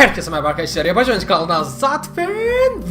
Herkese merhaba arkadaşlar. Yabancı Oyuncu kanalına Zatfen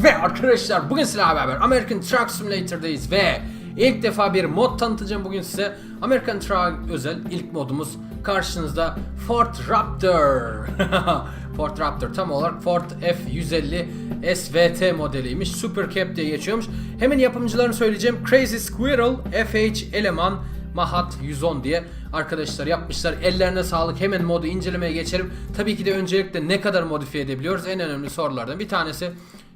ve arkadaşlar bugün sizlerle beraber American Truck Simulator'dayız ve ilk defa bir mod tanıtacağım bugün size. American Truck özel ilk modumuz karşınızda Ford Raptor. Ford Raptor tam olarak Ford F150 SVT modeliymiş. Super Cab diye geçiyormuş. Hemen yapımcılarını söyleyeceğim. Crazy Squirrel, FH Eleman, Mahat 110 diye arkadaşlar yapmışlar. Ellerine sağlık. Hemen modu incelemeye geçelim. Tabii ki de öncelikle ne kadar modifiye edebiliyoruz? En önemli sorulardan bir tanesi.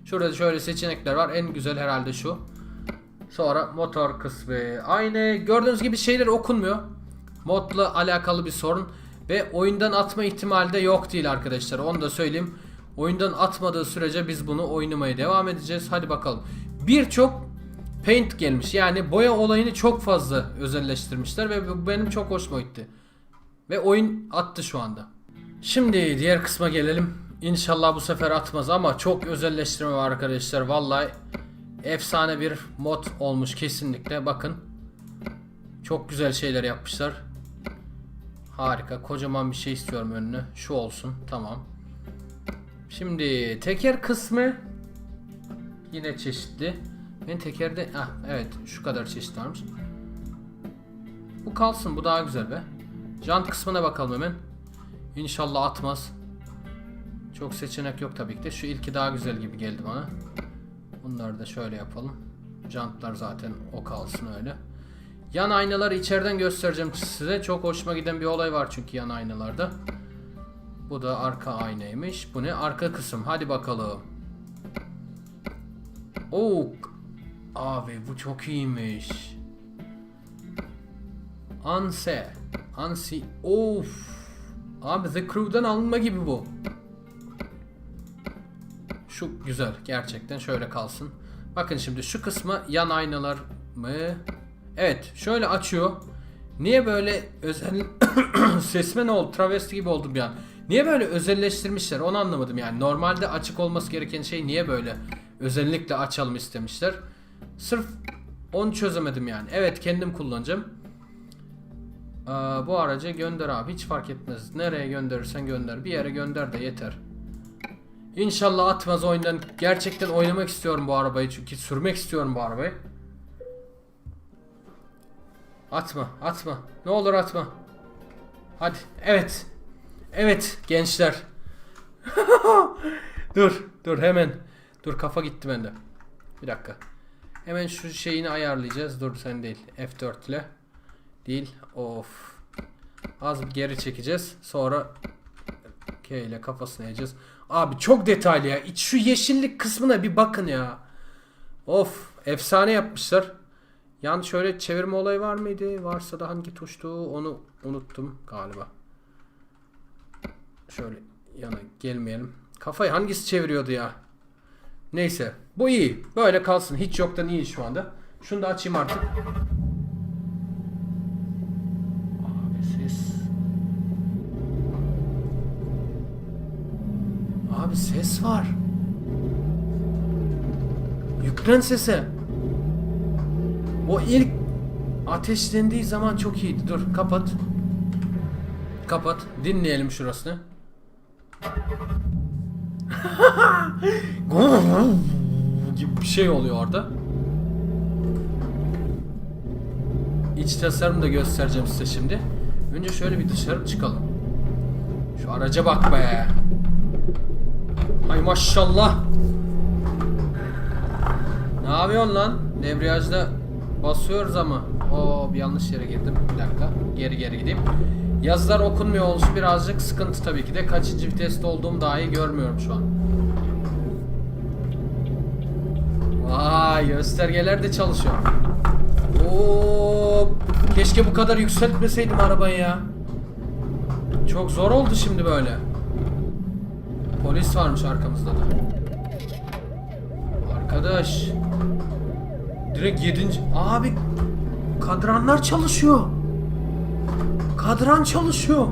Şurada şöyle seçenekler var. En güzel herhalde şu. Sonra motor kısmı. Aynı gördüğünüz gibi şeyler okunmuyor. Modla alakalı bir sorun. Ve oyundan atma ihtimali de yok değil arkadaşlar. Onu da söyleyeyim. Oyundan atmadığı sürece biz bunu oynamaya devam edeceğiz. Hadi bakalım. Birçok paint gelmiş. Yani boya olayını çok fazla özelleştirmişler ve bu benim çok hoşuma gitti. Ve oyun attı şu anda. Şimdi diğer kısma gelelim. İnşallah bu sefer atmaz ama çok özelleştirme var arkadaşlar. Vallahi efsane bir mod olmuş kesinlikle. Bakın. Çok güzel şeyler yapmışlar. Harika. Kocaman bir şey istiyorum önüne. Şu olsun. Tamam. Şimdi teker kısmı yine çeşitli. Ben tekerde ah evet şu kadar çeşit varmış. Bu kalsın bu daha güzel be. Jant kısmına bakalım hemen. İnşallah atmaz. Çok seçenek yok tabii ki de. Şu ilki daha güzel gibi geldi bana. Bunları da şöyle yapalım. Jantlar zaten o kalsın öyle. Yan aynaları içeriden göstereceğim size. Çok hoşuma giden bir olay var çünkü yan aynalarda. Bu da arka aynaymış. Bu ne? Arka kısım. Hadi bakalım. Oo. Abi bu çok iyiymiş. Anse. Ansi. Of. Abi The Crew'dan alınma gibi bu. Şu güzel. Gerçekten şöyle kalsın. Bakın şimdi şu kısmı yan aynalar mı? Evet. Şöyle açıyor. Niye böyle özel... Sesme ne oldu? Travesti gibi oldum bir an. Niye böyle özelleştirmişler? Onu anlamadım yani. Normalde açık olması gereken şey niye böyle özellikle açalım istemişler? Sırf onu çözemedim yani. Evet kendim kullanacağım. Aa, bu aracı gönder abi hiç fark etmez. Nereye gönderirsen gönder. Bir yere gönder de yeter. İnşallah atmaz oyundan. Gerçekten oynamak istiyorum bu arabayı çünkü sürmek istiyorum bu arabayı. Atma, atma. Ne olur atma. Hadi. Evet. Evet gençler. dur, dur hemen. Dur kafa gitti bende. Bir dakika. Hemen şu şeyini ayarlayacağız. Dur sen değil. F4 ile. Değil. Of. Az geri çekeceğiz. Sonra K ile kafasını yiyeceğiz. Abi çok detaylı ya. Şu yeşillik kısmına bir bakın ya. Of. Efsane yapmışlar. Yan şöyle çevirme olayı var mıydı? Varsa da hangi tuştu? Onu unuttum galiba. Şöyle yana gelmeyelim. Kafayı hangisi çeviriyordu ya? Neyse. Bu iyi. Böyle kalsın. Hiç yoktan iyi şu anda. Şunu da açayım artık. Abi ses. Abi ses var. Yüklen sese. O ilk ateşlendiği zaman çok iyiydi. Dur kapat. Kapat. Dinleyelim şurasını. gibi bir şey oluyor orada. İç tasarımı da göstereceğim size şimdi. Önce şöyle bir dışarı çıkalım. Şu araca bak be. Hay maşallah. Ne yapıyorsun lan? Debriyajda basıyoruz ama. Oo bir yanlış yere girdim. Bir dakika. Geri geri gideyim. Yazılar okunmuyor olsun birazcık sıkıntı tabii ki de. Kaçıncı viteste olduğum daha iyi görmüyorum şu an. Vay göstergeler de çalışıyor. Oo, keşke bu kadar yükseltmeseydim arabayı ya. Çok zor oldu şimdi böyle. Polis varmış arkamızda da. Arkadaş. Direkt yedinci... Abi kadranlar çalışıyor. Kadran çalışıyor.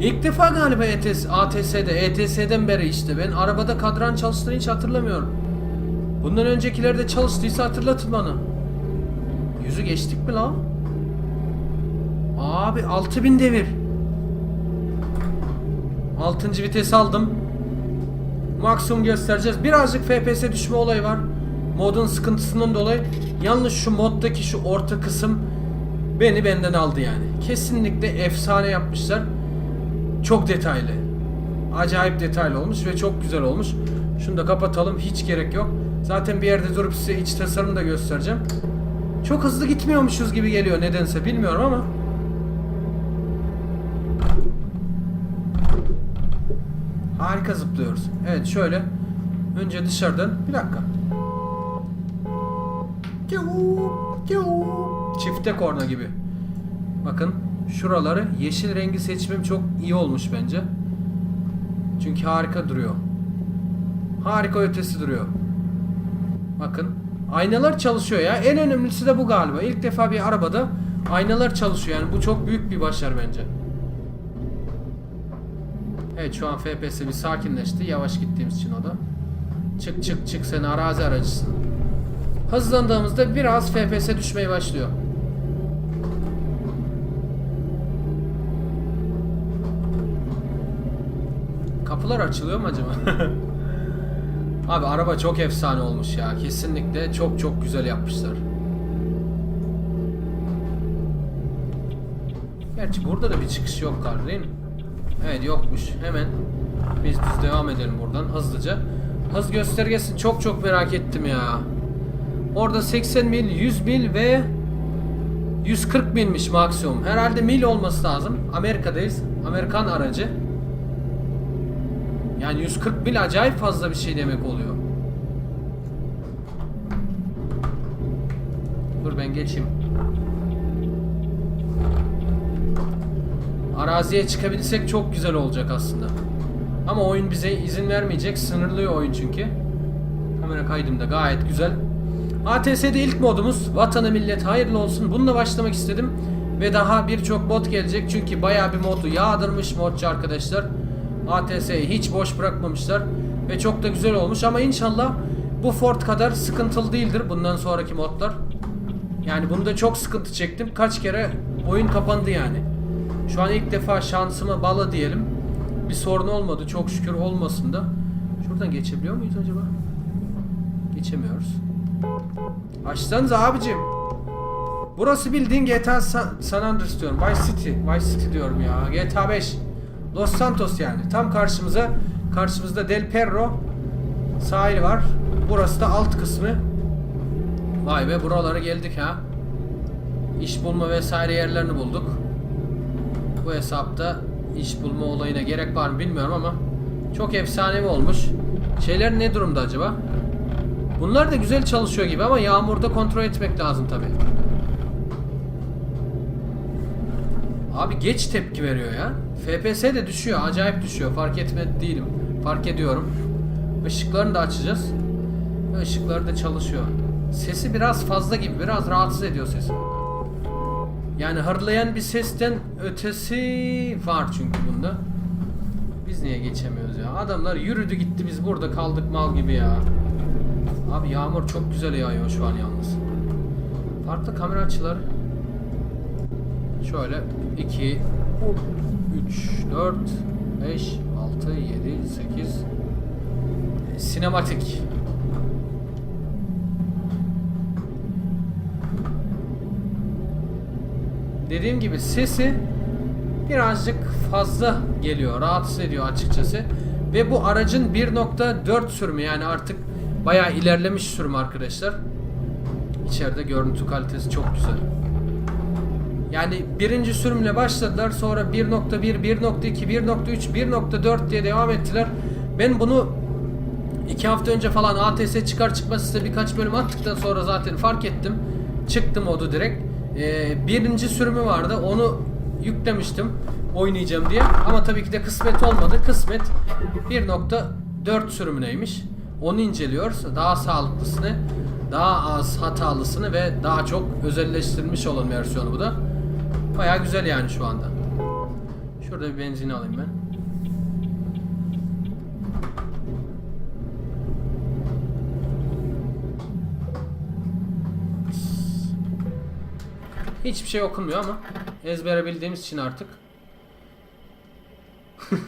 İlk defa galiba ETS, ATS'de, ETS'den beri işte. Ben arabada kadran çalıştığını hiç hatırlamıyorum. Bundan öncekiler de çalıştıysa hatırlatın bana. Yüzü geçtik mi lan? Abi 6000 devir. 6. vites aldım. maksimum göstereceğiz. Birazcık FPS düşme olayı var. Modun sıkıntısından dolayı. Yalnız şu moddaki şu orta kısım beni benden aldı yani. Kesinlikle efsane yapmışlar. Çok detaylı. Acayip detaylı olmuş ve çok güzel olmuş. Şunu da kapatalım. Hiç gerek yok. Zaten bir yerde durup size iç tasarımı da göstereceğim. Çok hızlı gitmiyormuşuz gibi geliyor nedense bilmiyorum ama. Harika zıplıyoruz. Evet şöyle. Önce dışarıdan. Bir dakika. Çifte korna gibi. Bakın şuraları yeşil rengi seçmem çok iyi olmuş bence. Çünkü harika duruyor. Harika ötesi duruyor. Bakın aynalar çalışıyor ya. En önemlisi de bu galiba. İlk defa bir arabada aynalar çalışıyor. Yani bu çok büyük bir başarı bence. Evet şu an FPS bir sakinleşti. Yavaş gittiğimiz için o da. Çık çık çık sen arazi aracısın. Hızlandığımızda biraz FPS düşmeye başlıyor. Kapılar açılıyor mu acaba? Abi araba çok efsane olmuş ya. Kesinlikle çok çok güzel yapmışlar. Gerçi burada da bir çıkış yok galiba değil mi? Evet yokmuş. Hemen biz düz devam edelim buradan hızlıca. Hız göstergesini çok çok merak ettim ya. Orada 80 mil, 100 mil ve 140 milmiş maksimum. Herhalde mil olması lazım. Amerika'dayız. Amerikan aracı. Yani 140 mil acayip fazla bir şey demek oluyor. Dur ben geçeyim. Araziye çıkabilsek çok güzel olacak aslında. Ama oyun bize izin vermeyecek. Sınırlıyor oyun çünkü. Kamera kaydım da gayet güzel. ATS'de ilk modumuz Vatanı Millet hayırlı olsun. Bununla başlamak istedim. Ve daha birçok mod gelecek. Çünkü bayağı bir modu yağdırmış modcu arkadaşlar. ATS'yi hiç boş bırakmamışlar. Ve çok da güzel olmuş. Ama inşallah bu Ford kadar sıkıntılı değildir bundan sonraki modlar. Yani bunda çok sıkıntı çektim. Kaç kere oyun kapandı yani. Şu an ilk defa şansıma bala diyelim. Bir sorun olmadı. Çok şükür olmasın da. Şuradan geçebiliyor muyuz acaba? Geçemiyoruz. Açsanıza abicim. Burası bildiğin GTA San Andreas diyorum. Vice City. Vice City diyorum ya. GTA 5. Los Santos yani. Tam karşımıza karşımızda Del Perro sahili var. Burası da alt kısmı. Vay be buralara geldik ha. İş bulma vesaire yerlerini bulduk. Bu hesapta iş bulma olayına gerek var mı bilmiyorum ama çok efsanevi olmuş. Şeyler ne durumda acaba? Bunlar da güzel çalışıyor gibi ama yağmurda kontrol etmek lazım tabi. Abi geç tepki veriyor ya. FPS de düşüyor. Acayip düşüyor. Fark etmedi değilim. Fark ediyorum. Işıklarını da açacağız. Ve da çalışıyor. Sesi biraz fazla gibi. Biraz rahatsız ediyor sesi. Yani hırlayan bir sesten ötesi var çünkü bunda. Biz niye geçemiyoruz ya? Adamlar yürüdü gitti biz burada kaldık mal gibi ya. Abi yağmur çok güzel yağıyor şu an yalnız. Farklı kamera açıları. Şöyle 2 3 4 5 6 7 8 sinematik. Dediğim gibi sesi birazcık fazla geliyor, rahatsız ediyor açıkçası. Ve bu aracın 1.4 sürümü yani artık bayağı ilerlemiş sürüm arkadaşlar. İçeride görüntü kalitesi çok güzel. Yani birinci sürümle başladılar sonra 1.1, 1.2, 1.3, 1.4 diye devam ettiler. Ben bunu iki hafta önce falan ATS çıkar çıkmaz size birkaç bölüm attıktan sonra zaten fark ettim. Çıktı modu direkt. Ee, birinci sürümü vardı onu yüklemiştim oynayacağım diye. Ama tabii ki de kısmet olmadı. Kısmet 1.4 sürümüneymiş. Onu inceliyoruz. Daha sağlıklısını, daha az hatalısını ve daha çok özelleştirilmiş olan versiyonu bu da. Baya güzel yani şu anda. Şurada bir benzin alayım ben. Hiçbir şey okunmuyor ama ezbere bildiğimiz için artık.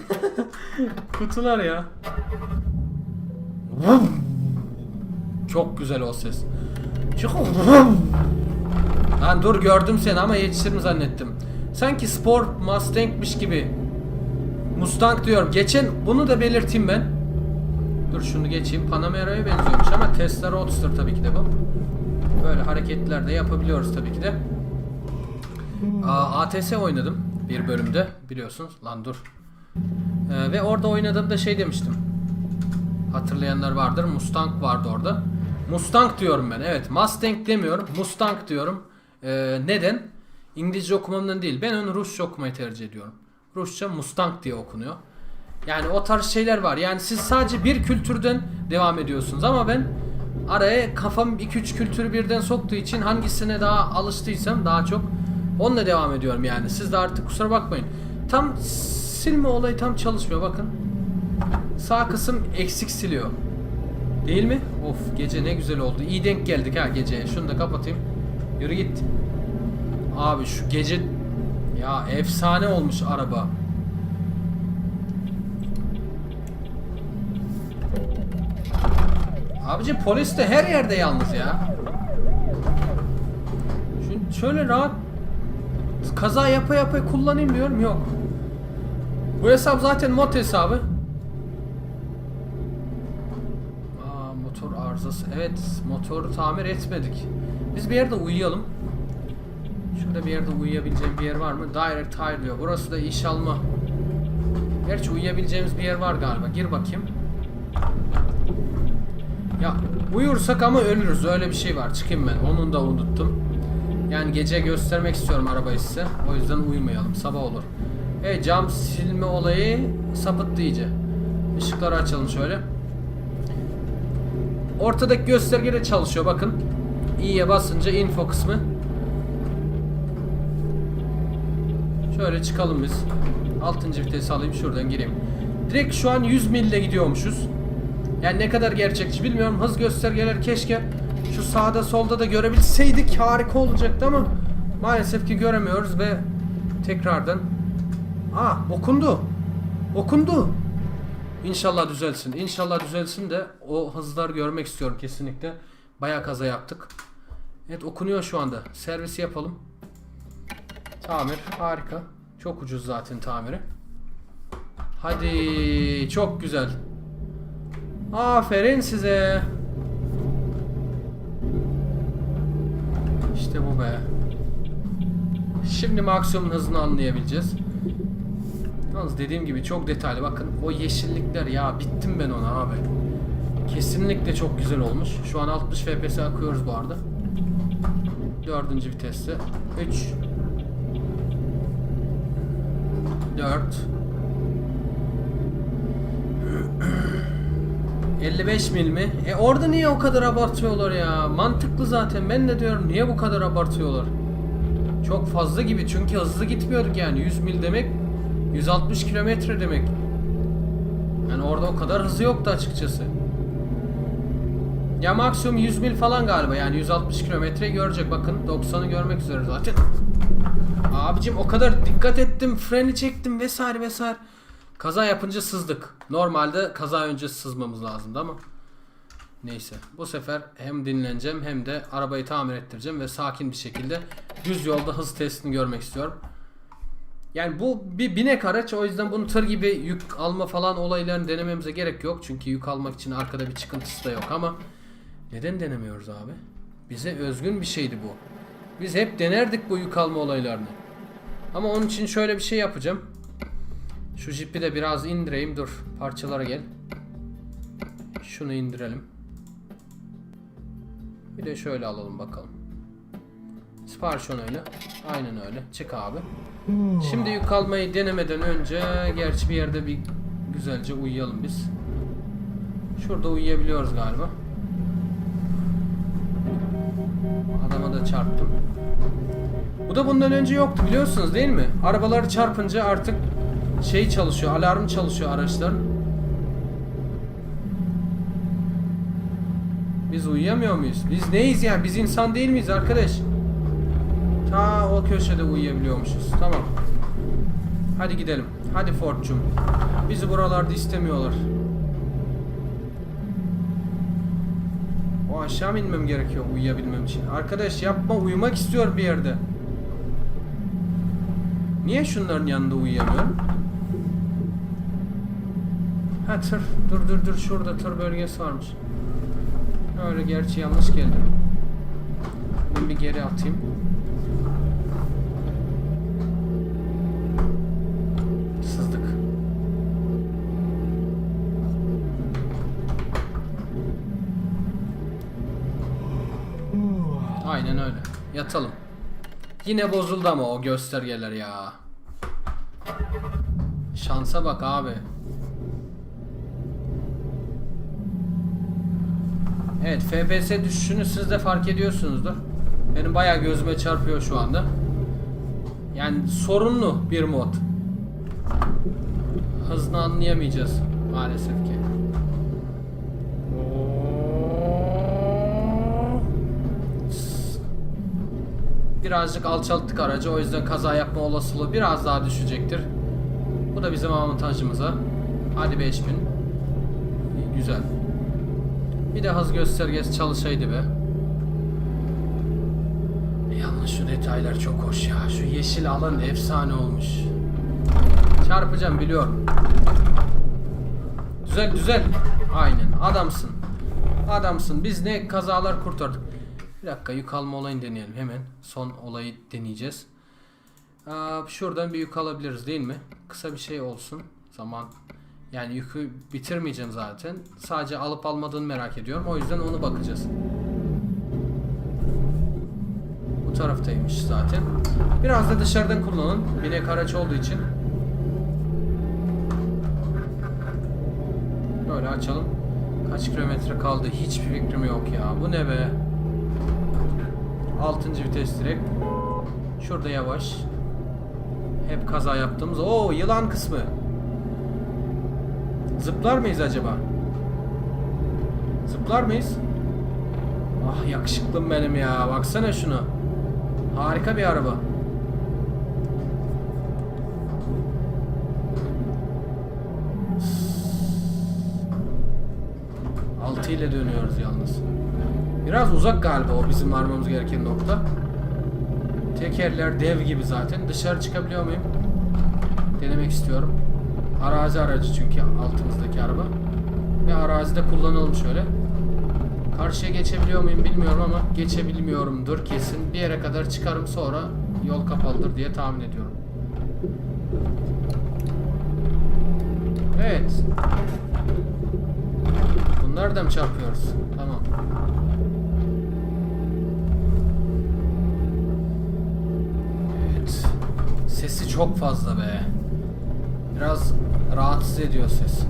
Kutular ya. Çok güzel o ses. Çok Lan dur gördüm seni ama yetişirim zannettim. Sanki spor Mustang'miş gibi. Mustang diyorum. Geçen bunu da belirteyim ben. Dur şunu geçeyim. Panamera'ya benziyormuş ama Tesla Roadster tabii ki de bu. Böyle hareketler de yapabiliyoruz tabii ki de. Aa, ATS oynadım bir bölümde biliyorsunuz. Lan dur. Ee, ve orada oynadığımda şey demiştim. Hatırlayanlar vardır. Mustang vardı orada. Mustang diyorum ben. Evet. Mustang demiyorum. Mustang diyorum. Ee, neden? İngilizce okumamdan değil. Ben onu Rusça okumayı tercih ediyorum. Rusça Mustang diye okunuyor. Yani o tarz şeyler var. Yani siz sadece bir kültürden devam ediyorsunuz ama ben araya kafam 2-3 kültürü birden soktuğu için hangisine daha alıştıysam daha çok onunla devam ediyorum yani. Siz de artık kusura bakmayın. Tam silme olayı tam çalışmıyor bakın. Sağ kısım eksik siliyor. Değil mi? Of gece ne güzel oldu. İyi denk geldik ha geceye. Şunu da kapatayım. Yürü git. Abi şu gece ya efsane olmuş araba. Abici polis de her yerde yalnız ya. Şu şöyle rahat kaza yapa yapa kullanayım diyorum yok. Bu hesap zaten mod hesabı. Aa, motor arızası. Evet, motoru tamir etmedik. Biz bir yerde uyuyalım. Şurada bir yerde uyuyabileceğim bir yer var mı? Direct Hire diyor. Burası da iş alma. Gerçi uyuyabileceğimiz bir yer var galiba. Gir bakayım. Ya uyursak ama ölürüz. Öyle bir şey var. Çıkayım ben. Onun da unuttum. Yani gece göstermek istiyorum arabayı size. O yüzden uyumayalım. Sabah olur. Evet cam silme olayı sapıttı iyice. Işıkları açalım şöyle. Ortadaki gösterge de çalışıyor bakın. İyiye basınca info kısmı. Şöyle çıkalım biz. 6. vitesi alayım şuradan gireyim. Direkt şu an 100 mille gidiyormuşuz. Yani ne kadar gerçekçi bilmiyorum. Hız göstergeler keşke şu sağda solda da görebilseydik harika olacaktı ama maalesef ki göremiyoruz ve tekrardan Aa okundu. Okundu. İnşallah düzelsin. İnşallah düzelsin de o hızlar görmek istiyorum kesinlikle. Bayağı kaza yaptık. Evet okunuyor şu anda. Servisi yapalım. Tamir harika. Çok ucuz zaten tamiri. Hadi çok güzel. Aferin size. İşte bu be. Şimdi maksimum hızını anlayabileceğiz. Yalnız dediğim gibi çok detaylı. Bakın o yeşillikler ya bittim ben ona abi. Kesinlikle çok güzel olmuş. Şu an 60 FPS akıyoruz bu arada. Dördüncü viteste. 3 4 55 mil mi? E orada niye o kadar abartıyorlar ya? Mantıklı zaten. Ben de diyorum niye bu kadar abartıyorlar? Çok fazla gibi çünkü hızlı gitmiyorduk yani. 100 mil demek 160 kilometre demek. Yani orada o kadar hızı yoktu açıkçası. Ya maksimum 100 mil falan galiba yani 160 kilometre görecek bakın 90'ı görmek üzere zaten. Abicim o kadar dikkat ettim freni çektim vesaire vesaire. Kaza yapınca sızdık. Normalde kaza önce sızmamız lazımdı ama. Neyse. Bu sefer hem dinleneceğim hem de arabayı tamir ettireceğim ve sakin bir şekilde düz yolda hız testini görmek istiyorum. Yani bu bir binek araç o yüzden bunu tır gibi yük alma falan olaylarını denememize gerek yok. Çünkü yük almak için arkada bir çıkıntısı da yok ama neden denemiyoruz abi? Bize özgün bir şeydi bu. Biz hep denerdik bu yük alma olaylarını. Ama onun için şöyle bir şey yapacağım. Şu jipi de biraz indireyim. Dur. Parçalara gel. Şunu indirelim. Bir de şöyle alalım bakalım. Sipariş onayla. Aynen öyle. Çık abi. Şimdi yük almayı denemeden önce gerçi bir yerde bir güzelce uyuyalım biz. Şurada uyuyabiliyoruz galiba. Adama da çarptım. Bu da bundan önce yoktu biliyorsunuz değil mi? Arabaları çarpınca artık şey çalışıyor, alarm çalışıyor araçların. Biz uyuyamıyor muyuz? Biz neyiz yani? Biz insan değil miyiz arkadaş? Ta o köşede uyuyabiliyormuşuz. Tamam. Hadi gidelim. Hadi Ford'cum. Bizi buralarda istemiyorlar. Aşağı mı inmem gerekiyor uyuyabilmem için? Arkadaş yapma uyumak istiyor bir yerde. Niye şunların yanında uyuyamıyorum? Ha tır. Dur dur dur şurada tır bölgesi varmış. Öyle gerçi yanlış geldim. Ben bir geri atayım. Sızdık. Aynen öyle. Yatalım. Yine bozuldu ama o göstergeler ya. Şansa bak abi. Evet FPS düşüşünü siz de fark ediyorsunuzdur. Benim bayağı gözüme çarpıyor şu anda. Yani sorunlu bir mod. Hızını anlayamayacağız maalesef ki. Birazcık alçalttık aracı o yüzden kaza yapma olasılığı biraz daha düşecektir. Bu da bizim avantajımıza. Hadi 5000. İyi, Güzel. Bir de hız göstergesi çalışaydı be. Yalnız şu detaylar çok hoş ya. Şu yeşil alan efsane olmuş. Çarpacağım biliyorum. Güzel güzel. Aynen adamsın. Adamsın. Biz ne kazalar kurtardık. Bir dakika yük alma olayını deneyelim hemen. Son olayı deneyeceğiz. Aa, şuradan bir yük alabiliriz değil mi? Kısa bir şey olsun. Zaman yani yükü bitirmeyeceğim zaten. Sadece alıp almadığını merak ediyorum. O yüzden onu bakacağız. Bu taraftaymış zaten. Biraz da dışarıdan kullanın. Binek araç olduğu için. Böyle açalım. Kaç kilometre kaldı? Hiçbir fikrim yok ya. Bu ne be? 6. vites direkt. Şurada yavaş. Hep kaza yaptığımız. Oo yılan kısmı. Zıplar mıyız acaba? Zıplar mıyız? Ah yakışıklım benim ya. Baksana şunu. Harika bir araba. Altı ile dönüyoruz yalnız. Biraz uzak galiba o bizim varmamız gereken nokta. Tekerler dev gibi zaten. Dışarı çıkabiliyor muyum? Denemek istiyorum. Arazi aracı çünkü altımızdaki araba. Ve arazide kullanalım şöyle. Karşıya geçebiliyor muyum bilmiyorum ama geçebilmiyorumdur kesin. Bir yere kadar çıkarım sonra yol kapalıdır diye tahmin ediyorum. Evet. Bunları da mı çarpıyoruz? Tamam. Sesi çok fazla be. Biraz rahatsız ediyor ses.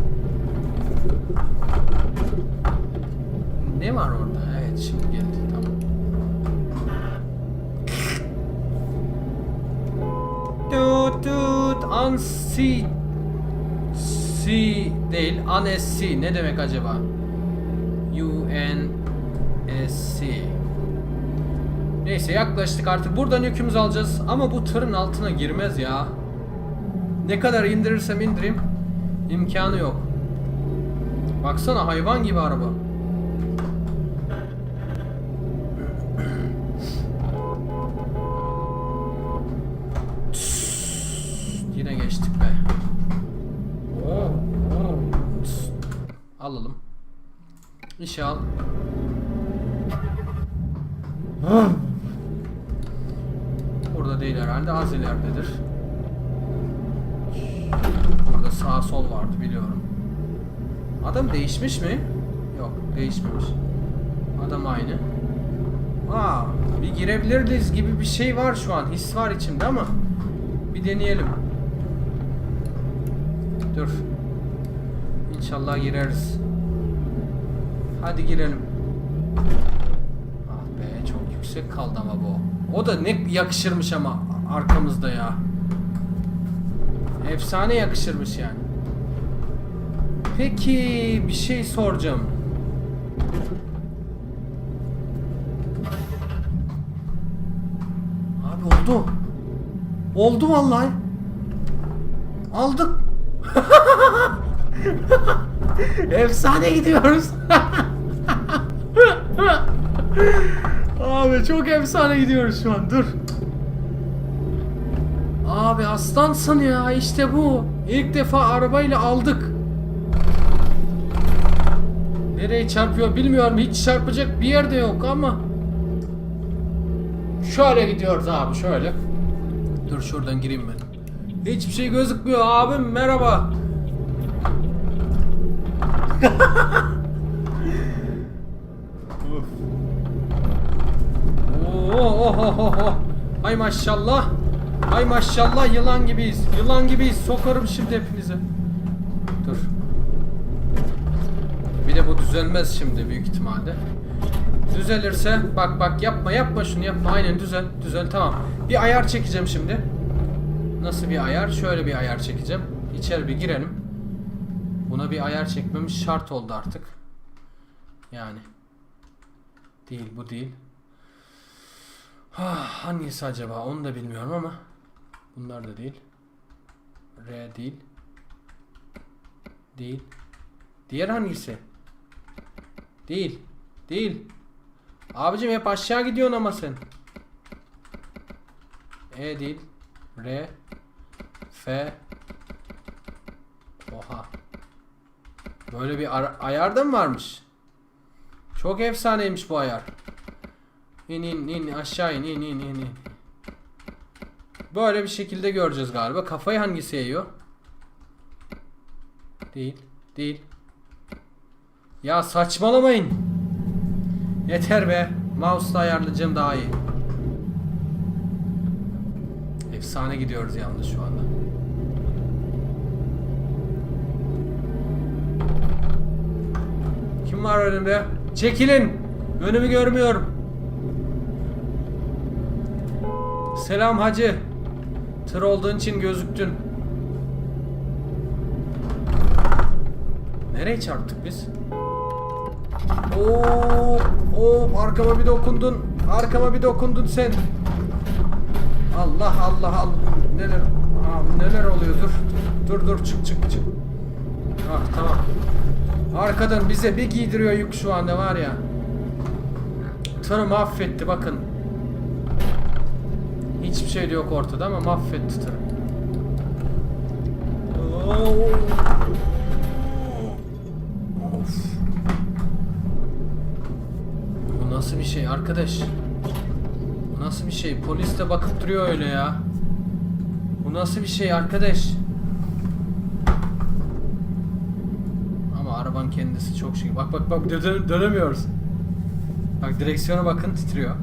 Ne var orada? Evet şimdi geldi. Tamam. Tut tut ansi si değil anessi ne demek acaba? Neyse yaklaştık artık buradan yükümüzü alacağız ama bu tırın altına girmez ya. Ne kadar indirirsem indireyim imkanı yok. Baksana hayvan gibi araba. Yine geçtik be. Alalım. İşe al. Herhalde az ileridedir. Burada sağ sol vardı biliyorum. Adam değişmiş mi? Yok değişmemiş. Adam aynı. Aa, bir girebiliriz gibi bir şey var şu an. His var içimde ama bir deneyelim. Dur. İnşallah gireriz. Hadi girelim. Ah be çok yüksek kaldı ama bu. O da ne yakışırmış ama arkamızda ya. Efsane yakışırmış yani. Peki bir şey soracağım. Abi oldu. Oldu vallahi. Aldık. Efsane gidiyoruz. Abi çok efsane gidiyoruz şu an. Dur. Abi aslansın ya işte bu. İlk defa arabayla aldık. Nereye çarpıyor bilmiyorum. Hiç çarpacak bir yerde yok ama. Şöyle gidiyoruz abi şöyle. Dur şuradan gireyim ben. Hiçbir şey gözükmüyor abim merhaba. Oh, oh, oh, oh. Ay maşallah. Ay maşallah yılan gibiyiz. Yılan gibiyiz. Sokarım şimdi hepinize. Dur. Bir de bu düzelmez şimdi büyük ihtimalle. Düzelirse bak bak yapma yapma şunu yapma aynen düzel düzel tamam. Bir ayar çekeceğim şimdi. Nasıl bir ayar? Şöyle bir ayar çekeceğim. İçeri bir girelim. Buna bir ayar çekmemiz şart oldu artık. Yani. Değil bu değil. Ah, hangisi acaba onu da bilmiyorum ama. Bunlar da değil. R değil. Değil. Diğer hangisi? Değil. Değil. Abicim hep aşağı gidiyorsun ama sen. E değil. R. F. Oha. Böyle bir ayar da mı varmış? Çok efsaneymiş bu ayar. İn in in aşağı in in in in in. Böyle bir şekilde göreceğiz galiba. Kafayı hangisi eğiyor? Değil. Değil. Ya saçmalamayın. Yeter be. Mouse'la ayarlayacağım daha iyi. Efsane gidiyoruz yalnız şu anda. Kim var önümde? Çekilin. Önümü görmüyorum. Selam hacı. Tır olduğun için gözüktün. Nereye çarptık biz? Oo, oo, arkama bir dokundun. Arkama bir dokundun sen. Allah Allah Allah. Neler Aa, neler oluyor? Dur. Dur dur çık çık çık. Ah tamam. Arkadan bize bir giydiriyor yük şu anda var ya. Tırı mahvetti bakın. Hiçbir şey yok ortada ama. Oo. Of. Bu nasıl bir şey arkadaş? Bu nasıl bir şey? Polis de bakıp duruyor öyle ya. Bu nasıl bir şey arkadaş? Ama araban kendisi çok şey. Bak bak bak dö- dönemiyoruz. Bak direksiyona bakın titriyor.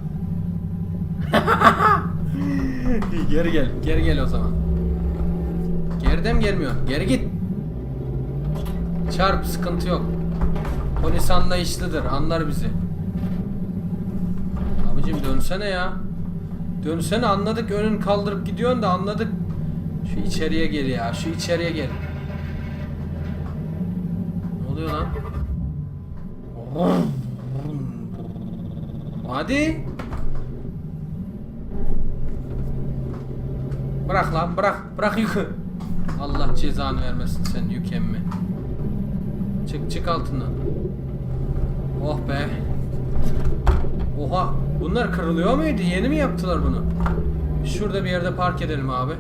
Geri gel. Geri gel o zaman. Geriden mi gelmiyor? Geri git. Çarp sıkıntı yok. Polis anlayışlıdır. Anlar bizi. Abicim dönsene ya. Dönsene anladık önün kaldırıp gidiyorsun da anladık. Şu içeriye gel ya. Şu içeriye gel. Ne oluyor lan? Hadi. Bırak lan bırak. Bırak yükü. Allah cezanı vermesin sen yük emmi. Çık çık altından. Oh be. Oha. Bunlar kırılıyor muydu? Yeni mi yaptılar bunu? Şurada bir yerde park edelim abi.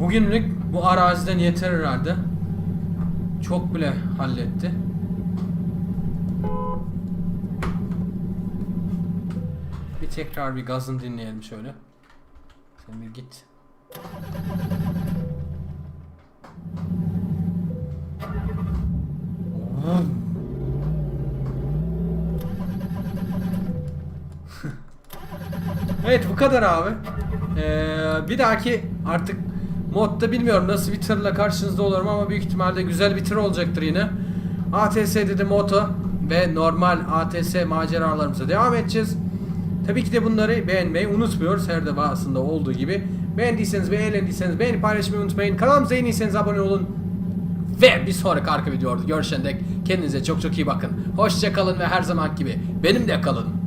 Bugünlük bu araziden yeter herhalde. Çok bile halletti. Bir tekrar bir gazını dinleyelim şöyle. Sen bir git. Evet bu kadar abi. Ee, bir dahaki artık modda bilmiyorum nasıl bir tırla karşınızda olurum ama büyük ihtimalle güzel bir tır olacaktır yine. ATS'de de moto ve normal ATS maceralarımıza devam edeceğiz. Tabii ki de bunları beğenmeyi unutmuyoruz her defasında olduğu gibi. Beğendiyseniz ve eğlendiyseniz beğeni paylaşmayı unutmayın. Kanalımıza yeni değilseniz abone olun. Ve bir sonraki arka videoda görüşene dek kendinize çok çok iyi bakın. Hoşça kalın ve her zaman gibi benimle kalın.